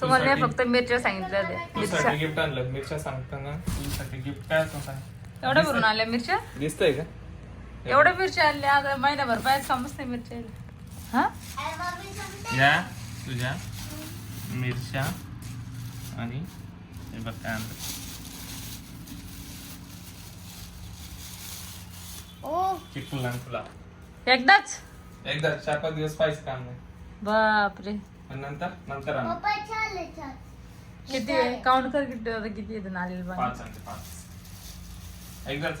तुम्हाला फक्त मिरच्या सांगितल्या होत्या मिरच्या. तुझ्यासाठी गिफ्ट आणलं. मिरच्या सांगताना तुझ्यासाठी गिफ्ट काय असं सांग. एवढ्या भरून आल्या मिरच्या? दिसतंय का? एवढ्या मिरच्या आणल्या आता महिनाभर पाहिजे समजते मिरच्या हा? या तुझ्या मिरच्या आणि हे बघ काय आणलं. चिकू लहान तुला. एकदाच? एकदा चार पाच दिवस पाहिजे काम नाही बापरे. आणि नंतर? नंतर आण. किती काउंट कर किती किती येतं नालेल पाणी? पाच आणते पाच.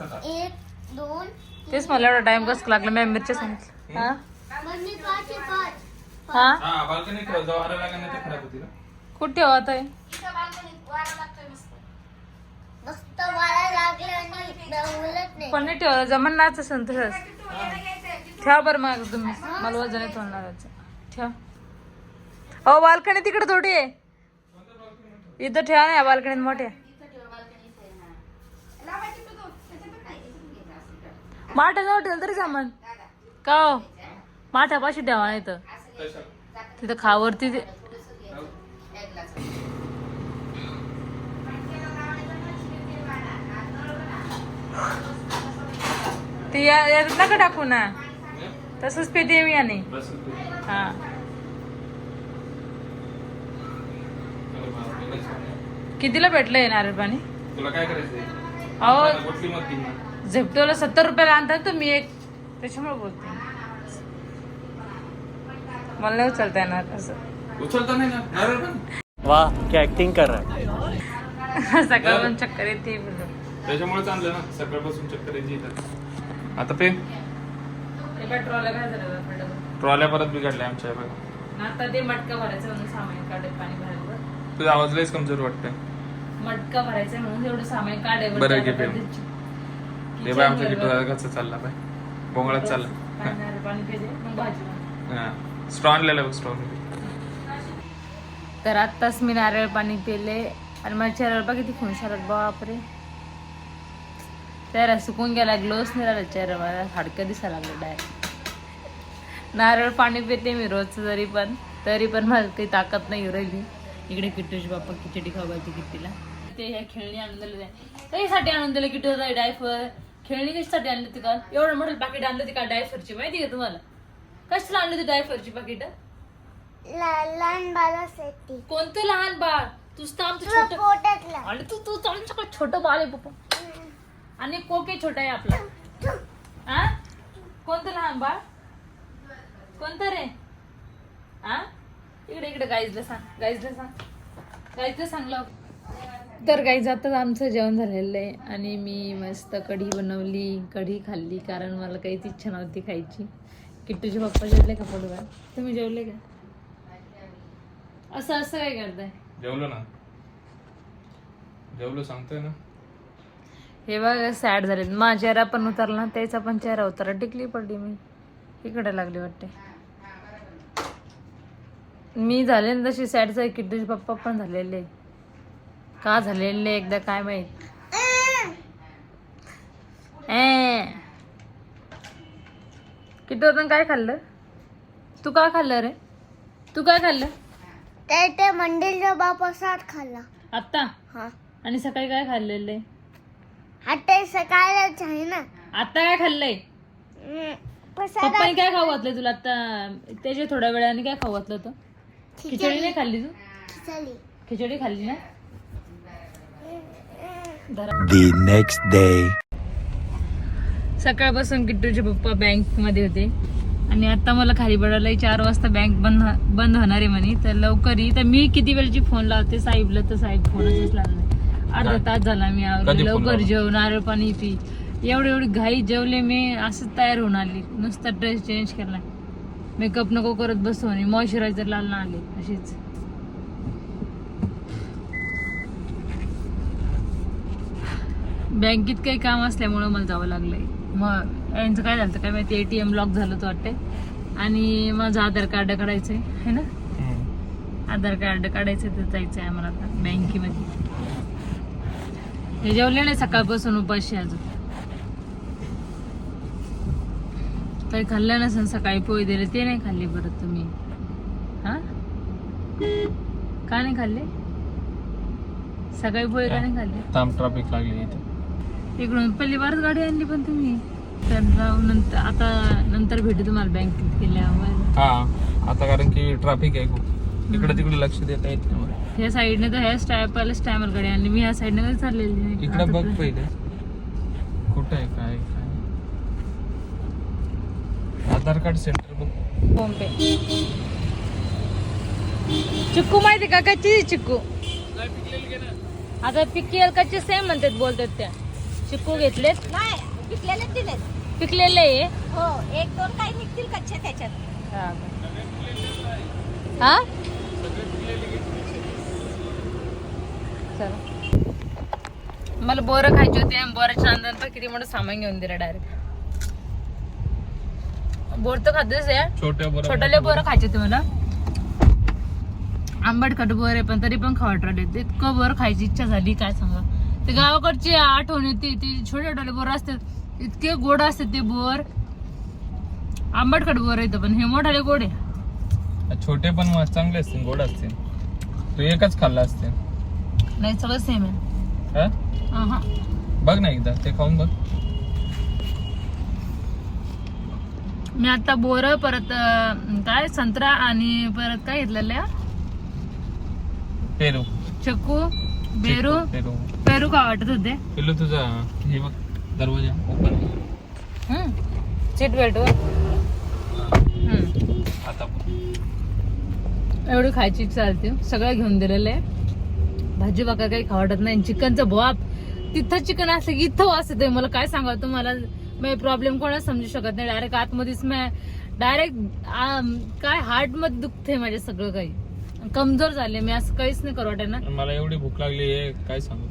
आता एक दोन तेच मला एवढा टाइम कसं लागला? मी मिरच्या सांगितलं हा? मम्मी पाच आहे पाच. हा? हा बाल्कनी ठेव जाऊ. वारा लागेल नाही ते खराब होती ना कुठे होत आहे मस्त. वारा लागले आणि उलट नाही. पण नाही तसंच ठेवा बरं मग तुम्ही. मला वजन येत होणार. ठेवा. अहो बाल्कनी तिकडे थोडी आहे. इथं ठेवा ना बाल्कनीत मोठे. माठ्याजवळ ठेवलं तरी जमन. का हो? माठ्यापाशी ठेवा नाही तर तिथं खावरती ते ते या- नका टाकू ना. तसंच पेते मी आणि. बस हा. कितीला भेटलंय नारळ पाणी? तुला काय करायचंय? अहो कुठली मत? झेपटोला सत्तर रुपयाला आणतात तुम्ही एक? त्याच्यामुळे बोलते. मला नाही उचलता येणार असं. उचलता नाही ना? नारळ पण? वाह क्या एक्टिंग कर रहा है. सकाळून चक्कर येते बोललो. त्याच्यामुळेच आणलं ना. सकाळपासून चक्कर यायची इथं. आता पे ते पेट्रोलला काय झालं बा पडलं? ट्रॉल्या परत बिघडल्या आमच्या बघा. आता ते मटका भरायचं म्हणून सामान काढत पाणी भरायला तुझा आवाज लयच कमजोर वाटतंय. मटका भरायचं म्हणून एवढं सामान काढायचं बरं घे पेन. ते बाय आमचा किट्टू दादा कसं चालला बाय बोंगळात चालला. पाणी पिते मग भाजी हा. स्ट्रॉ आणलेला बघ स्ट्रॉ तर आत्ताच मी नारळ पाणी पिले आणि माझ्या चेहऱ्यावर बघा किती खुनशालात बापरे. चेहरा सुकून गेला ग्लोस नाही राहिला चेहरा मला हाडकं दिसायला लागलं डायरेक्ट नारळ पाणी पिते मी रोज जरी पण तरी पण मला काही ताकद नाही राहिली. इकडे किट्टूची बाप्पा खिचडी खावायची किट्टीला. ते ह्या खेळणी आणून दिले त्यासाठी आणून दिले किट्टू डायफर खेळणी कशासाठी आणली होती का एवढं मोठं पाकिट आणलं होती का डायफरची माहिती का तुम्हाला? कशाला आणली होती डायफरची पाकिट लहान बालासाठी. कोणतं लहान बाळ? तुझं तर आमचं छोटं आणि तू तू सगळं छोटं बाळ आहे पप्पा. आणि कोके छोटा आहे आपला. हा कोणतं लहान बाळ? कोणतं रे? हा इकडे इकडे गाईजला सांग. गाईजला सांग. गाईजला सांगलं तर गाईज आता आमचं जेवण झालेलं आहे आणि मी मस्त कढी बनवली कढी खाल्ली कारण मला काहीच इच्छा नव्हती खायची. किट्टूचे पप्पा जेवले का पोटभर? तुम्ही जेवले का? असं असं काय करताय? जेवलो ना. जेवलो सांगतोय ना. हे बघा सॅड झाले माझा चेहरा पण उतरला त्याचा पण चेहरा उतरला. टिकली पडली मी. इकडे लागली वाटते. मी झाले ना तशी सॅडचा किट्टूचे पप्पा पण झालेले. का झालेले एकदा काय माहीत? किट्टू आता काय खाल्लं? तू काय खाल्लं रे? तू काय खाल्लं? तर ते मंदिरचा बाप असाच खाल्ला. आत्ता? हा. आणि सकाळी काय खाल्लेलं? आता सकाळच आहे ना. आता काय खाल्लंय? हम्म. प्रसाद पप्पाने काय खाऊ घातलं तुला आता त्याच्या थोड्या वेळाने काय खाऊ घातलं होतं? खिचडी नाही खाल्ली तू? खिचडी. खिचडी खाल्ली ना. The next day. सकाळपासून किट्टूचे पप्पा बँकमध्ये होते. आणि आता मला खाली पडायला चार वाजता बँक बंद बंद होणार आहे म्हणे. तर लवकर तर मी किती वेळची फोन लावते साहेबला? तर साहेब फोनच लागला नाही. अर्धा तास झाला मी लवकर लावला? जेव नारळ पाणी पी. एवढी एवढी घाई जेवले मी असंच तयार होऊन आली. नुसता ड्रेस चेंज केला. मेकअप नको करत बसू आणि मॉइश्चरायझर लावून आले. अशीच. बँकेत काही काम असल्यामुळं मला जावं लागलंय. मग यांचं काय झालं काय माहिती? एटीएम लॉक झालं होतं वाटते आणि माझं आधार कार्ड काढायचंय है ना? आधार कार्ड काढायचं तर जायचं आहे आम्हाला आता बँकेमध्ये. हे जेवले नाही सकाळपासून उपाशी अजून. काही खाल्लं नसेल सकाळी पोळी दिले ते नाही खाल्ली परत तुम्ही. हा? का नाही खाल्ले? सकाळी पोहे का नाही खाल्ले? ट्रॅफिक लागली इथे. इकडून पहिली बारच गाडी आणली पण तुम्ही. तर जाऊ नंतर आता नंतर भेटू तुम्हाला बँकेत गेल्यावर. हा आता कारण की ट्रॅफिक आहे खूप. इकडे तिकडे लक्ष देता येत नाही मला. ह्या साईडने तर ह्या स्टाय पहिल्याच टायमर गाडी आणली. मी ह्या साईडने कधी चाललेली नाही. इकडे बघ पहिले. कुठं आहे काय काय? आधार कार्ड सेंटर बघ फोनपे चिक्कू माहिती का? कच्ची चिक्कू? आता पिकेल कच्चे सेम म्हणतात बोलतात त्या. चिक्कू घेतलेत? नाही पिकलेले दिलेत. पिकलेले आहे? हो एक दोन काही निघतील कच्चे त्याच्यात. हा. का? हा? चला. मला बोरं खायची होती बोराच्या पण किती मोठं सामान घेऊन दिलं डायरेक्ट बोर तर खातेच आहे छोट्या बरोबर छोटाले बोरं खायचे होते मला आंबट खट बोर आहे पण तरी पण खावट राहिले इतकं बोर खायची इच्छा झाली काय सांगा? ते गावाकडची आठवण येते ते छोटे छोटे बोर असतात इतके गोड असतात ते बोर. आंबट खट बोर येतं पण हे मोठाले गोड आहे. छोटे पण चांगले असतील गोड असतील. तू एकच खाल्ला असते. नाही सगळं सेम आहे. हा. बघ ना एकदा ते खाऊन बघ. मी आता बोर परत काय संत्रा आणि परत काय घेतलेलं आहे? पेरू चक्कू बेरू. पेरू. पेरू का वाटत होते पिल्लू तुझा हे बघ दरवाजा ओपन सीट बेल्ट आता एवढी खायची झाली सगळं घेऊन दिलेलं आहे भाजी बाका काही खावटत नाही चिकनचं भोप तिथं चिकन असलं की इथं वास येतोय मला काय सांगा तुम्हाला मी प्रॉब्लेम कोणाच समजू शकत नाही डायरेक्ट आतमध्येच मी डायरेक्ट काय हार्टमध्ये दुखते माझे सगळं काही कमजोर झाले मी असं काहीच नाही करू वाटेना मला एवढी भूक लागली आहे काय सांगू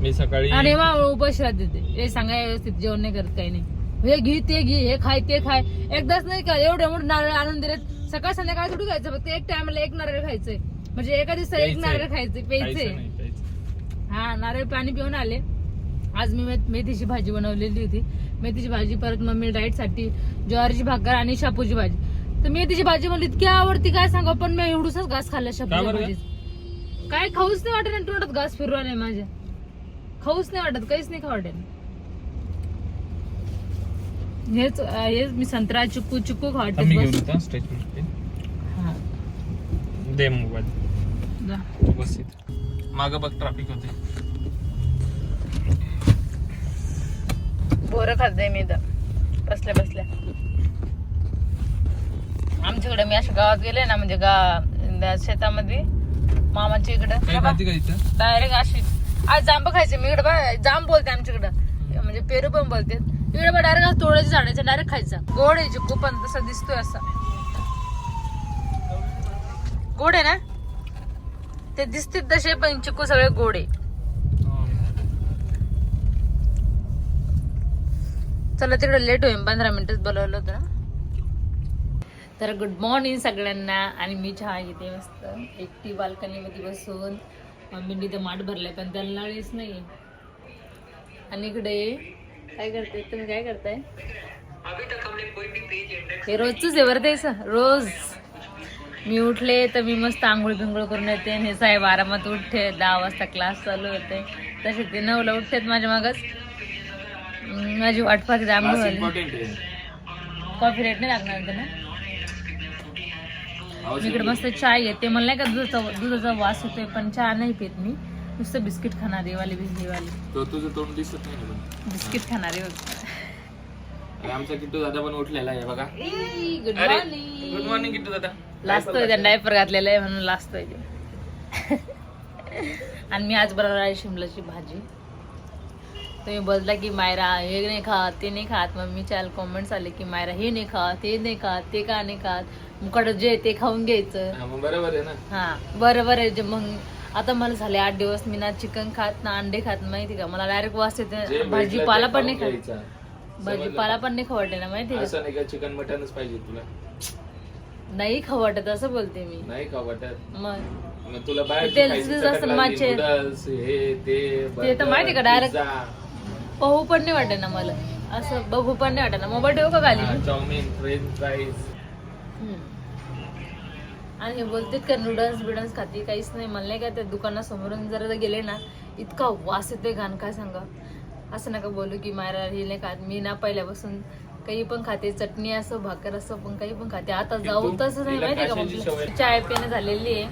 मी सकाळी आणि मग उपाशी राहते ते हे सांगा व्यवस्थित जेवण नाही करत काही नाही. हे घे ते घे हे खाय ते खाय. एकदाच नाही का एवढे मोठे नारळ आणून दिले सकाळ संध्याकाळ थोडी खायचं? फक्त एक टायमाला एक नारळ खायचंय. म्हणजे एका दिवसाला एक प्यायचंय. नारळ प्यायचंय. खायचं नाही, प्यायचं. हा नारळ पाणी पिऊन आले. आज मी मे- मेथीची भाजी बनवलेली होती. मेथीची भाजी परत मम्मी डाएटसाठी ज्वारीची भाकर आणि शापूची भाजी. तर मेथीची भाजी मला इतकी आवडती काय सांगा? पण मी एवढूसच घास खाल्ला का शापूच्या बरं? भाजीत. काय खाऊच नाही वाटत आणि तोंडात घास फिरू आले माझ्या. खाऊच नाही वाटत काहीच नाही खाऊ वाटेल. हेच हेच मी संत्रा चिक्कू चिक्कू खाऊ आता मी घेऊन बस येतो स्टेशन हा, दे मोबाईल. बस माग बघ ट्रॅफिक होते बोरं खाते मी इथं. बसल्या बसल्या. आमच्याकडे मी अशा गावात गेले ना म्हणजे गा शेतामध्ये मामाच्या इकडं. डायरेक्ट अशी आज जांब खायचे मी इकडे जांब बोलते आमच्याकडं. म्हणजे पेरू पण बोलते. इकडे बा डायरेक्ट तोडायचं झाडायचं डायरेक्ट खायचं. गोड आहे चिक्कू पण तसा दिसतोय असा. गोड आहे ना? ते दिसते तसे पण चिक्कू सगळे गोड आहे. चला तिकडे लेट होईल पंधरा मिनिटच बोलवलं होतं ना? तर गुड मॉर्निंग सगळ्यांना. आणि मी चहा घेते मस्त. एकटी बाल्कनीमध्ये बसून. मम्मीने तर माठ भरलाय पण त्याला नळीच नाही आणि इकडे काय करते? तुम्ही काय करताय? हे रोजच आहे बरं द्यायचं रोज. मी उठले तर मी मस्त आंघोळ बिंघोळ करून येते. आणि हे साहेब आरामात उठते दहा वाजता क्लास चालू होते. तसे ते नऊला उठतेत माझ्या मागच. माझी वाट पाहते आंघोळ कॉफी रेट नाही लागणार होते ना मी इकडे मस्त चाय घेते. मला नाही का दुधाचा दुधाचा वास येतोय पण चहा नाही पित मी. नुसतं बिस्किट खाणारी वाली बिस्किटवाली तो तुझं तोंड दिसत नाही ना बिस्किट खाणारी आणि आमचा किट्टू दादा पण उठलेला आहे बघा. गुड अरे मॉर्निंग गुड मॉर्निंग किट्टू दादा. लाजतोय त्या डायपर घातलेलं आहे म्हणून लाजतोय ते. आणि मी आज बनवणार आहे शिमलाची भाजी. तुम्ही बोलता की मायरा हे नाही खात ते नाही खात. मग मी चाल कॉमेंट्स आले की मायरा हे नाही खात ते नाही खात ते का नाही खात? मुकाड जे ते खाऊन घ्यायचं. हा, मग बरोबर आहे ना. हा बरं बरं आहे. जे मग आता मला झाले आठ दिवस मी ना चिकन खात ना अंडे खात माहिती का? मला डायरेक्ट वास जे येते भेटलं भाजीपाला पण नाही खाऊन खात. घ्यायचं. भाजीपाला पण नाही खवटे ना माहिती का? असं नाही का चिकन मटनच पाहिजे तुला? नाही खवटत असं बोलते मी. नाही का वाटत. मग मग तुला बाहेर माचे. हे ते तर माहिती का, direct- पाहू पण नाही वाटे ना मला. असं बघू पण नाही वाटत ना. मोबाईल ठेवू का खाली? Chowmein french fries. आणि बोलते का नूडल्स बिडल्स खाते काहीच नाही. मला नाही का त्या दुकानासमोरून जरा गेले ना इतका वास येते घाण काय सांगा? असं नका बोलू की मायरा हे नाही खात. मी ना पहिल्यापासून काही पण खाते चटणी असं भाकर असं पण काही पण खाते. आता जाऊ तसं नाही माहिती का म्हटलं चाय पिणं झालेली आहे.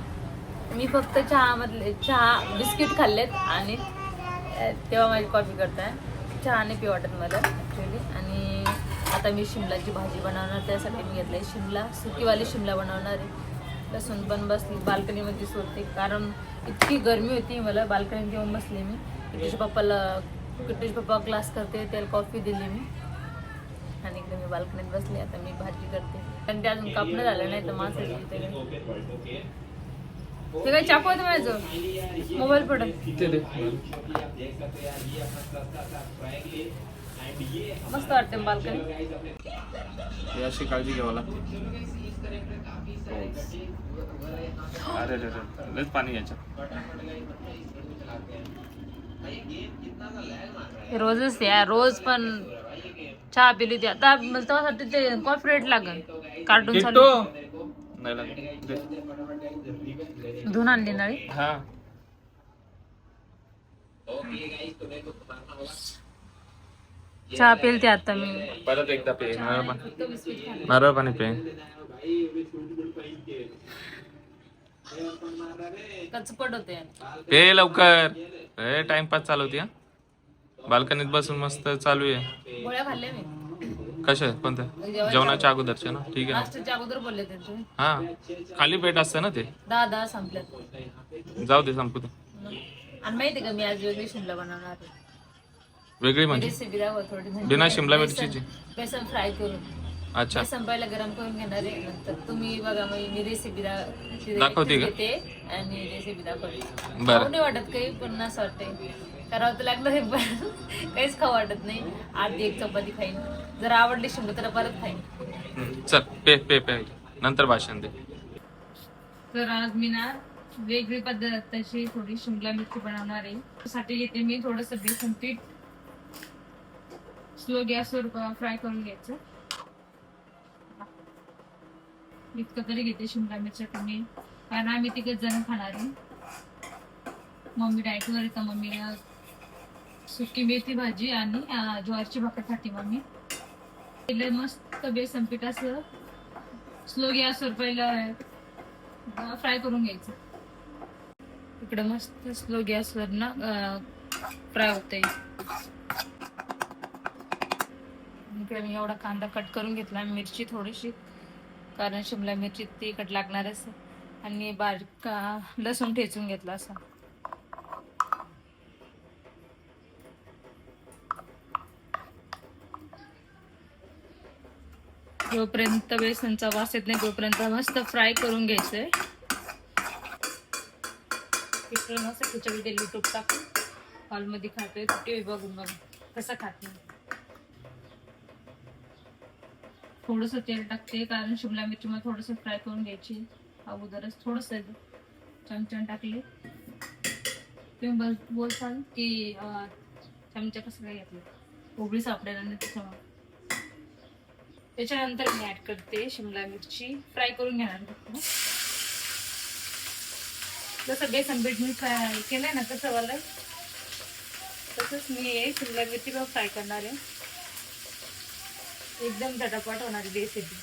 मी फक्त चहा मधले चहा बिस्किट खाल्लेत आणि तेव्हा माझी कॉफी करताय. चहा नाही पी वाटत मला ॲक्च्युली आणि आता मी शिमलाची भाजी बनवणार त्यासाठी मी घेतलंय शिमला सुकीवाली शिमला बनवणार आहे. लसूण पण बसली बाल्कनीमध्ये सोडते कारण इतकी गरमी होती मला बाल्कनीत येऊन बसले मी. किट्टूच्या पप्पाला किट्टूच्या पप्पा क्लास करते त्याला कॉफी दिली मी. आणि इकडे मी बाल्कनीत बसले आता मी भाजी करते. पण ते अजून कापणं झालं नाही तर माणसं ते काय चाकू माझं? मोबाईल पडत. मस्त वाटते बाल्कनी. अशी काळजी घ्यावं लागते. अरे रे रे लयच पाणी याच्यात. रोजच यार, रोज पण चहा पिली ती. आता तेव्हासाठी ते कॉफी रेट लागल. कार्टून किट्टू! चालू. नाही लागत. दे. धुवून आणली नळी. हा. चहा पिलते आता मी. परत एकदा पे. नारळ पाणी. नारळ पाणी पे. पे लवकर. ए टाइमपास चालू होती हा? बाल्कनीत बसून मस्त चालू आहे. कशा? कोणत्या? जेवणाच्या अगोदरच्या ना? ठीक आहे ना. हा. खाली पेट असतं ना ते? दहा दहा संपल्यात. जाऊ दे संपू दे. आणि माहिती का मी आज वेगळी शिमला बनवणार आहे? वेगळी म्हणजे? रेसिपी दाखव थोडी. बिना शिमला? बेसन फ्राय करून. अच्छा. बेसन पहिला गरम करून घेणार आहे. नंतर तुम्ही बघा मग मी रेसिपी दाखवते का? घेते आणि रेसिपी दाखवते. बरं. खाऊ नाही वाटत काही पण असं वाटतंय. करावं तर लागलं हे पण काहीच खाऊ वाटत नाही. आधी एक चपाती खाईन. जर आवडली शिमला तर परत खाईन. हम्म, चल पे पे पे. नंतर भाषण दे. तर आज मी ना वेगळी पद्धतीची थोडी शिमला मिरची बनवणार आहे. त्यासाठी घेते मी थोडस बेसन पीठ. स्लो गॅसवर फ्राय करून घ्यायचं. इतकं तरी घेते शिमला मिरच्या कमी. कारण आम्ही तिघच जण खाणार. आहे मम्मी डायटवर येतं तर मम्मीला सुकी मेथी भाजी आणि ज्वारीची भाकर खाते मम्मी. पहिले मस्त बेसन पीठ असं स्लो गॅसवर पहिलं फ्राय करून घ्यायचं. इकडं मस्त स्लो गॅसवर ना फ्राय होते इकडे मी एवढा कांदा कट करून घेतला मिरची थोडीशी. कारण शिमला मिरची तिखट लागणार असं आणि बारीक लसूण ठेचून घेतला असं. जोपर्यंत बेसनचा वास येत नाही तोपर्यंत मस्त फ्राय करून घ्यायचंय. मस्त खिचडी दिली तूप टाकून. हॉलमध्ये खातोय टीव्ही बघून बघून. कसं खाते थोडस तेल टाकते कारण शिमला मिरची मला थोडस फ्राय करून घ्यायची अगोदरच. थोडस चमचन टाकले. तुम्ही बस बोलसाल की चमचा कसं काय घेतलं? उघडी सापडायला नाही त्याच्यामुळे त्याच्यानंतर मी ऍड करते शिमला मिरची. फ्राय करून घेणार जसं बेसन बीट मी फ्राय केलंय ना कसं वाला. तसंच मी शिमला मिरची पण फ्राय करणार आहे. एकदम झटापट होणारी रेसिपी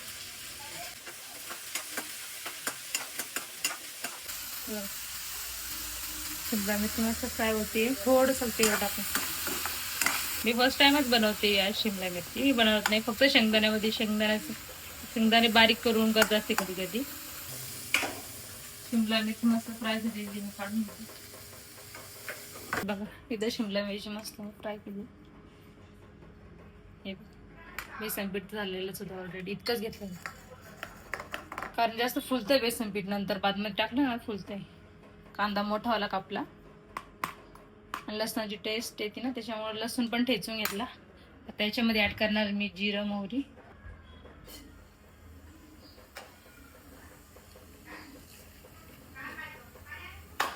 शिमला मिरची मस्त फ्राय होते थोडंसं तेल टाकून. मी फर्स्ट टाइमच बनवते या शिमला मिरची. मी बनवत नाही फक्त शेंगदाण्यामध्ये शेंगदाण्याचं शेंगदाणे बारीक करून करत असते कधी कधी शिमला मिरची मस्त फ्राय झालेली मी काढून बघा इथं शिमला मिरची मस्त फ्राय केली. बेसन पीठ झालेलं सुद्धा ऑलरेडी इतकंच घेतलं कारण जास्त फुलतंय बेसन पीठ नंतर बादमध्ये टाकलं ना फुलतंय. कांदा मोठा वाला कापला. आणि लसणाची टेस्ट येते ना त्याच्यामुळे लसूण पण ठेचून घेतला. त्याच्यामध्ये ॲड ऍड करणार मी जिरं मोहरी.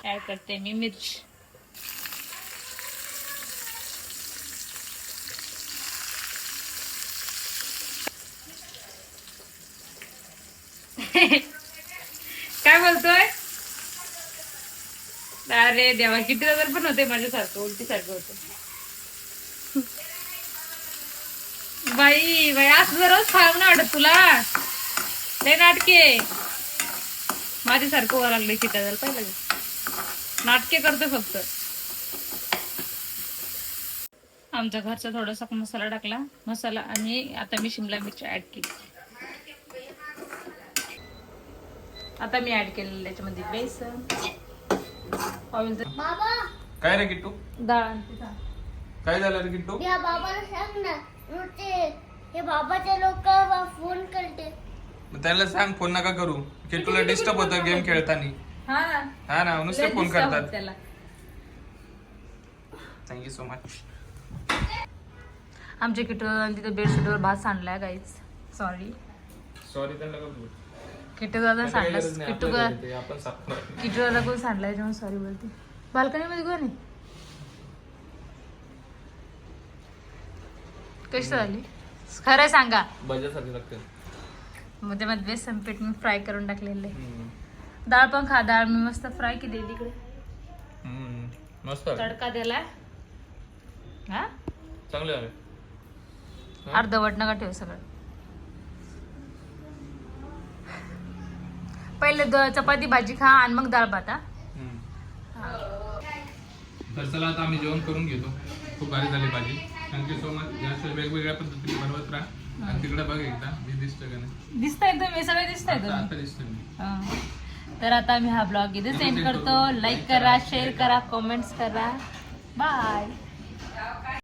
ऍड करते मी मिरची काय अरे देवा किती हजार पण होते माझ्यासारखं उलटी सारखं बाई बाई असं जर रोज खाऊ ना वाटत तुला. ते नाटके. माझ्यासारखं वर लागले किती हजार पाहिलं नाटके करतो फक्त. आमच्या घरचा थोडासा मसाला टाकला. मसाला आणि आता मी शिमला मिरची ऍड केली. आता मी ऍड केलेलं त्याच्यामध्ये बेसन. ऑइल बाबा. काय रे किट्टू? डाळ. काय झालं रे किट्टू? या बाबाला सांग ना. हे बाबाचे लोक फोन करते. मग त्याला सांग फोन नका करू. किट्टूला डिस्टर्ब होतं गेम खेळताना. हा. ना हा ना नुसते फोन करतात. त्याला. थँक्यू सो मच आमच्या किटू तिथं बेडशीटवर भात सांडलाय गाईच सॉरी सॉरी त्यांना? किटू दादा सांडला. किटू ते. किटू दादा कोण सांडलाय जेव्हा सॉरी बोलते. बाल्कनीमध्ये कोण आहे? कशी झाली? खरं सांगा. भज्यासारखे लागते. मग त्यामध्ये बेसन पीठ मी फ्राय करून टाकलेले. डाळ पण खा डाळ मी मस्त फ्राय केली तिकडे. मस्त. तडका दिलाय. हा? चांगले अर्धवट नका ठेव सगळं. पहिले द- चपाती भाजी खा आणि मग डाळ भात हा? तर चला आता आम्ही जेवण करून घेतो. खूप भारी झाली भाजी. थँक्यू सो मच जास्त वेगवेगळ्या पद्धतीने बनवत राहा. आणि तिकडे बघ एकदा मी दिसतं का नाही? दिसताय तुम्ही सगळे दिसताय आता तुम्ही. आता दिसतं मी. हा. तर आता मी हा ब्लॉग इथे सेंड करतो. लाईक करा शेअर करा कमेंट्स करा. बाय